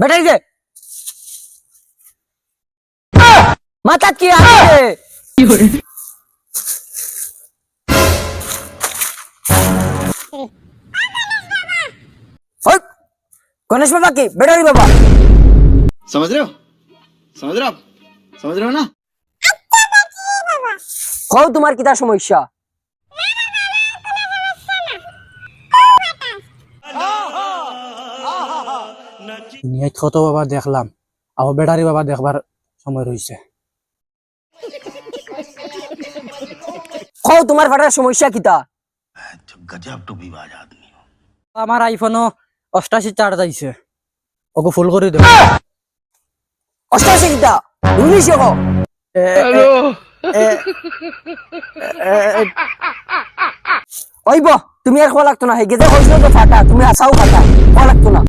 Battery দে মাথাত কি আছে ওই, গণেশ বাবা কি ব্যাটারি বাবা समझ रहे हो समझ रहे हो आप समझ रहे हो ना কও তোমার কিতা সমস্যা কত বাবা দেখলাম আবার বেটারি বাবা দেখবার সময় রয়েছে। কও তোমার ফাটার সমস্যা কিতা আমার আইফোনও অষ্টাশি চার্জ আইছে। ওকে ফুল করে দেব। অষ্টাশি কিতা উনিশ কও ওইব তুমি আর খোয়া লাগতো না। হেগে যে হয়েছিল তো ফাটা তুমি আসাও ফাটা খোয়া লাগতো না।